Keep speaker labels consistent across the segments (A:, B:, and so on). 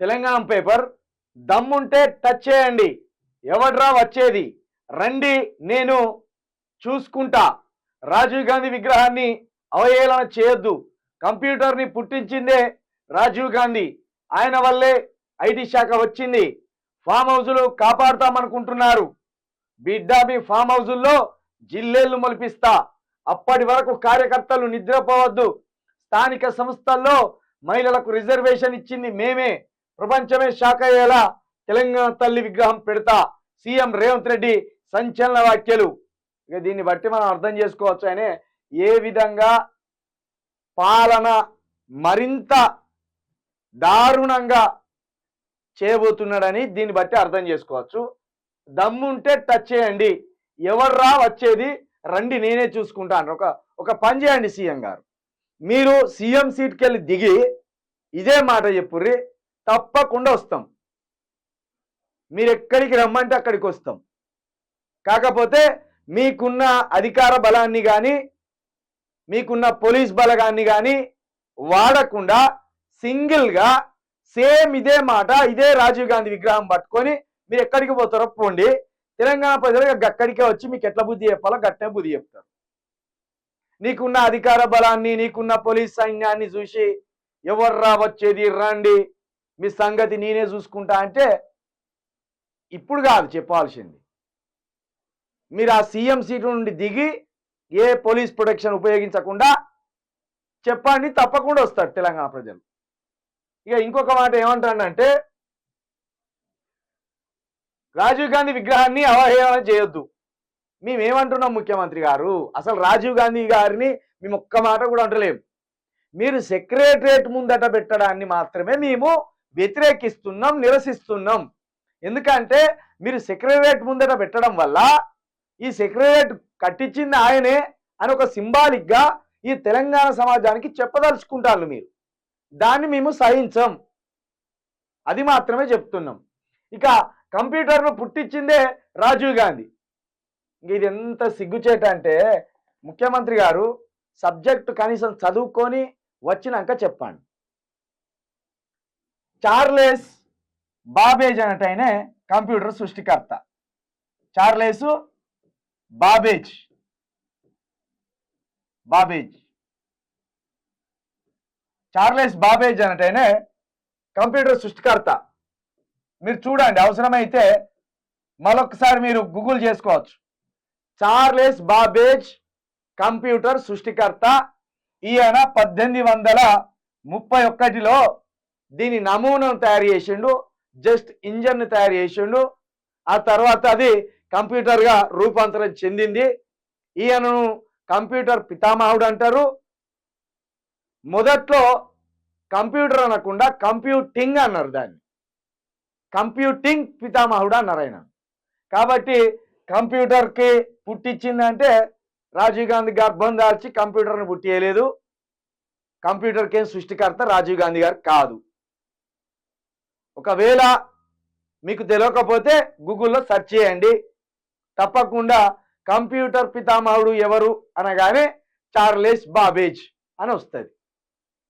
A: Telangana paper దమ్ముంటే touch చేయండి. ఎవడ్రా వచ్చేది? రండి నేను చూసుకుంటా. రాజీవ్ గాంధీ విగ్రహాన్ని అవహేళన చేయొద్దు. కంప్యూటర్ని పుట్టించిందే రాజీవ్ గాంధీ. ఆయన వల్లే ఐటీ శాఖ వచ్చింది. ఫామ్ హౌజులు కాపాడుతామనుకుంటున్నారు. బిడ్డా మీ ఫామ్ హౌజుల్లో జిల్లేళ్ళు మొలిపిస్తా. అప్పటి వరకు కార్యకర్తలు నిద్రపోవద్దు. స్థానిక సంస్థల్లో మహిళలకు రిజర్వేషన్ ఇచ్చింది మేమే. ప్రపంచమే షాక్ అయ్యేలా తెలంగాణ తల్లి విగ్రహం పెడతా సీఎం రేవంత్ రెడ్డి సంచలన వ్యాఖ్యలు. ఇక దీన్ని బట్టి మనం అర్థం చేసుకోవచ్చు ఆయన ఏ విధంగా పాలన మరింత దారుణంగా చేయబోతున్నాడని దీన్ని బట్టి అర్థం చేసుకోవచ్చు. దమ్ముంటే టచ్ చేయండి. ఎవర్రా వచ్చేది రండి నేనే చూసుకుంటాను ఒక ఒక పని చేయండి సీఎం గారు. మీరు సీఎం సీట్కి వెళ్ళి దిగి ఇదే మాట చెప్పుర్రి. తప్పకుండా వస్తాం. మీరు ఎక్కడికి రమ్మంటే అక్కడికి వస్తాం కాకపోతే మీకున్న అధికార బలాన్ని కానీ మీకున్న పోలీస్ బలగాన్ని కానీ వాడకుండా సింగిల్గా సేమ్ ఇదే మాట ఇదే రాజీవ్ గాంధీ విగ్రహం పట్టుకొని మీరు ఎక్కడికి పోతారో పోండి. తెలంగాణ ప్రజలు అక్కడికే వచ్చి మీకు ఎట్లా బుద్ధి చెప్పాలో గట్టే బుద్ధి చెప్తారు. నీకున్న అధికార బలాన్ని నీకున్న పోలీస్ సైన్యాన్ని చూసి ఎవర్రా వచ్చేది? రండి. మీ సంగతి నేనే చూసుకుంటా అంటే ఇప్పుడు కాదు చెప్పాల్సింది. మీరు ఆ సీఎం సీటు నుండి దిగి ఏ పోలీస్ ప్రొటెక్షన్ ఉపయోగించకుండా చెప్పండి తప్పకుండా వస్తారు తెలంగాణ ప్రజలు. ఇక ఇంకొక మాట ఏమంటానంటే రాజీవ్ గాంధీ విగ్రహాన్ని అవహేళన చేయొద్దు. మేమేమంటున్నాం ముఖ్యమంత్రి గారు? అసలు రాజీవ్ గాంధీ గారిని మేము ఒక్క మాట కూడా అంటలేము మీరు సెక్రటరేట్ ముందట పెట్టడాన్ని మాత్రమే మేము వ్యతిరేకిస్తున్నాం నిరసిస్తున్నాం. ఎందుకంటే మీరు సెక్రటరేట్ ముందట పెట్టడం వల్ల ఈ సెక్రటరేట్ కట్టించింది ఆయనే అని ఒక సింబాలిక్గా ఈ తెలంగాణ సమాజానికి చెప్పదలుచుకుంటారు మీరు. దాన్ని మేము సహించం. అది మాత్రమే చెప్తున్నాం. ఇక కంప్యూటర్ను పుట్టించిందే రాజీవ్ గాంధీ. ఇంక ఇది ఎంత సిగ్గుచేట అంటే ముఖ్యమంత్రి గారు సబ్జెక్టు కనీసం చదువుకొని వచ్చినాక చెప్పండి. చార్లెస్ బాబేజ్ అనటైనే కంప్యూటర్ సృష్టికర్త. Charles Babbage. Babbage. Charles Babbage అనటైనే computer సృష్టికర్త. మీరు చూడండి అవసరమైతే మరొకసారి మీరు గూగుల్ చేసుకోవచ్చు. చార్లెస్ బాబేజ్ కంప్యూటర్ సృష్టికర్త ఈయన పద్దెనిమిది వందల ముప్పై ఒక్కటిలో దీని నమూనాను తయారు చేసిండు జస్ట్ ఇంజన్ను తయారు చేసిండు. ఆ తర్వాత అది కంప్యూటర్గా రూపాంతరం చెందింది. ఈయనను కంప్యూటర్ పితామహుడు అంటారు. మొదట్లో కంప్యూటర్ అనకుండా కంప్యూటింగ్ అన్నారు దాన్ని. కంప్యూటింగ్ పితామహుడు అన్నారు ఆయన. కాబట్టి కంప్యూటర్కి పుట్టించిందంటే రాజీవ్ గాంధీ గర్భం దాల్చి కంప్యూటర్ని పుట్టియలేదు. కంప్యూటర్కి ఏం సృష్టికర్త రాజీవ్ గాంధీ గారు కాదు. ఒకవేళ మీకు తెలియకపోతే గూగుల్లో సెర్చ్ చేయండి. తప్పకుండా కంప్యూటర్ పితామహుడు ఎవరు అనగానే చార్లెస్ బాబేజ్ అని వస్తుంది.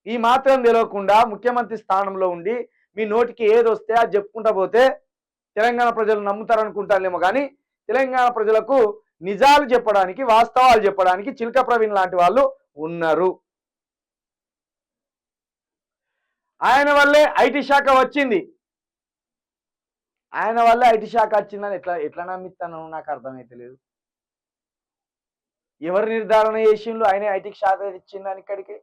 A: ఈ మాత్రం తెలియకుండా ముఖ్యమంత్రి స్థానంలో ఉండి మీ నోటికి ఏది వస్తే అది చెప్పుకుంటా పోతే తెలంగాణ ప్రజలు నమ్ముతారనుకుంటారేమో కానీ తెలంగాణ ప్రజలకు నిజాలు చెప్పడానికి వాస్తవాలు చెప్పడానికి చిలక ప్రవీణ్ లాంటి వాళ్ళు ఉన్నారు. ఆయన వల్లే ఐటీ శాఖ వచ్చింది. ఆయన వల్లే ఐటీ శాఖ వచ్చిందని ఎట్లా ఎట్లా నమ్మిస్తాను నాకు అర్థమైతలేదు ఎవరు నిర్ధారణ చేసిండ్రు? ఆయనే ఐటీ శాఖ ఇచ్చిందని ఇక్కడికి.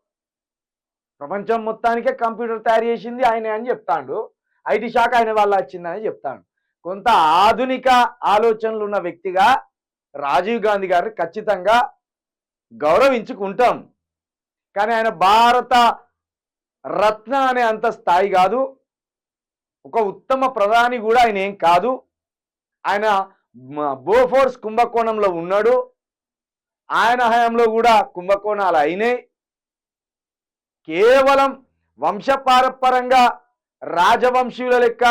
A: ప్రపంచం మొత్తానికే కంప్యూటర్ తయారు చేసింది ఆయనే అని చెప్తాడు. ఐటీ శాఖ ఆయన వల్ల వచ్చిందని చెప్తాడు. కొంత ఆధునిక ఆలోచనలు ఉన్న వ్యక్తిగా రాజీవ్ గాంధీ గారిని ఖచ్చితంగా గౌరవించుకుంటాం. కానీ ఆయన భారత రత్న అనే అంత స్థాయి కాదు. ఒక ఉత్తమ ప్రధాని కూడా ఆయన ఏం కాదు. ఆయన బోఫోర్స్ కుంభకోణంలో ఉన్నాడు. ఆయన హయాంలో కూడా కుంభకోణాలు అయినాయి. కేవలం వంశపారపరంగా రాజవంశీయుల లెక్క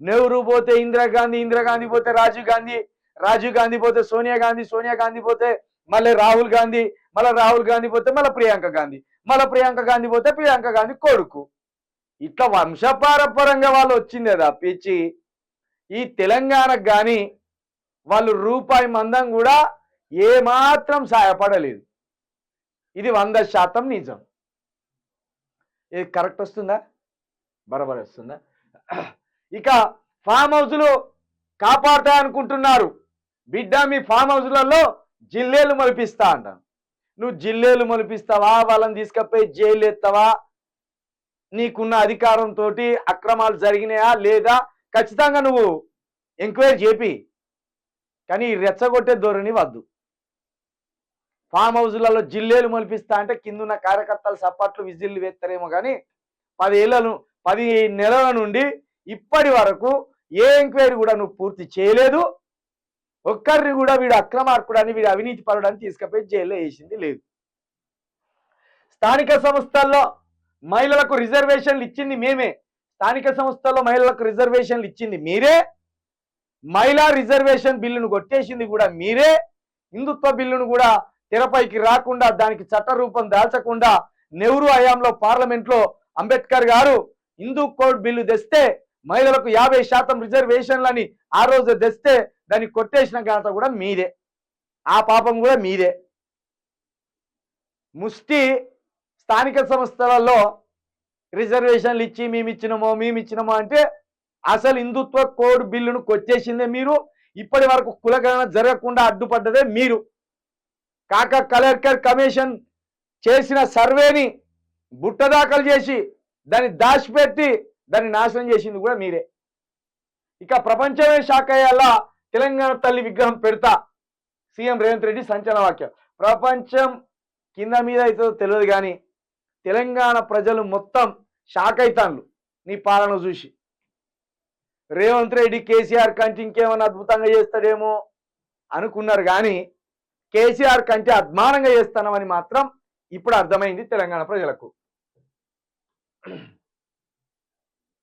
A: నెహ్రూ పోతే ఇందిరాగాంధీ ఇందిరాగాంధీ పోతే రాజీవ్ గాంధీ రాజీవ్ గాంధీ పోతే సోనియా గాంధీ సోనియా గాంధీ పోతే మళ్ళీ రాహుల్ గాంధీ మళ్ళీ రాహుల్ గాంధీ పోతే మళ్ళీ ప్రియాంక గాంధీ. మళ్ళీ ప్రియాంక గాంధీ పోతే ప్రియాంక గాంధీ కొడుకు. ఇట్లా వంశపారపరంగా వాళ్ళు వచ్చిందే తప్పించి ఈ తెలంగాణకు కానీ వాళ్ళు రూపాయి మందం కూడా ఏమాత్రం సహాయపడలేదు ఇది వంద శాతం నిజం. ఇది కరెక్ట్ వస్తుందా? బరబర్ వస్తుందా? ఇక ఫామ్ హౌస్లు కాపాడతాయనుకుంటున్నారు. బిడ్డ మీ ఫామ్ హౌస్లలో జిల్లేలు మలిపిస్తా అంటాను నువ్వు జిల్లేలు మలిపిస్తావా? వాళ్ళని తీసుకపోయి జైలు ఎత్తావా నీకున్న అధికారంతో అక్రమాలు జరిగినాయా లేదా? ఖచ్చితంగా నువ్వు ఎంక్వైరీ చేపి. కానీ రెచ్చగొట్టే ధోరణి వద్దు. ఫామ్ హౌస్లలో జిల్లేలు మొలిపిస్తా అంటే కిందున్న కార్యకర్తలు సప్పట్లు విజిల్లు వేస్తారేమో కానీ పదేళ్ళను పది నెలల నుండి ఇప్పటి వరకు ఏ ఎంక్వైరీ కూడా నువ్వు పూర్తి చేయలేదు. ఒక్కరిని కూడా వీడు అక్రమార్కుడని వీడు అవినీతి పరుడని తీసుకుపోయి జైల్లో వేసింది లేదు. స్థానిక సంస్థల్లో మహిళలకు రిజర్వేషన్లు ఇచ్చింది మేమే. స్థానిక సంస్థల్లో మహిళలకు రిజర్వేషన్లు ఇచ్చింది మీరే. మహిళా రిజర్వేషన్ బిల్లును కొట్టేసింది కూడా మీరే. హిందుత్వ బిల్లును కూడా తెరపైకి రాకుండా దానికి చట్ట రూపం దాల్చకుండా నెహ్రూ హయాంలో పార్లమెంట్లో అంబేద్కర్ గారు హిందూ కోడ్ బిల్లు తెస్తే మహిళలకు యాభై శాతం రిజర్వేషన్లని ఆ రోజు తెస్తే దాన్ని కొట్టేసిన ఘనత కూడా మీదే. ఆ పాపం కూడా మీదే. ముష్టి స్థానిక సంస్థలలో రిజర్వేషన్లు ఇచ్చి మేము ఇచ్చినామో మేము ఇచ్చినామో అంటే అసలు హిందుత్వ కోడ్ బిల్లును కొట్టేసిందే మీరు. ఇప్పటి వరకు కులగణన జరగకుండా అడ్డుపడ్డదే మీరు. కాక కలెక్టర్ కమిషన్ చేసిన సర్వేని బుట్టదాఖలు చేసి దాన్ని దాచిపెట్టి దాన్ని నాశనం చేసింది కూడా మీరే. ఇక ప్రపంచమే షాక్ అయ్యేలా తెలంగాణ తల్లి విగ్రహం పెడతా సీఎం రేవంత్ రెడ్డి సంచలన వాక్యం. ప్రపంచం కింద మీద అయితే తెలియదు కానీ తెలంగాణ ప్రజలు మొత్తం షాక్ అవుతాను నీ పాలన చూసి. రేవంత్ రెడ్డి కేసీఆర్ కంటే ఇంకేమైనా అద్భుతంగా చేస్తాడేమో అనుకున్నారు కానీ కేసీఆర్ కంటే అద్మానంగా చేస్తానమని మాత్రం ఇప్పుడు అర్థమైంది తెలంగాణ ప్రజలకు.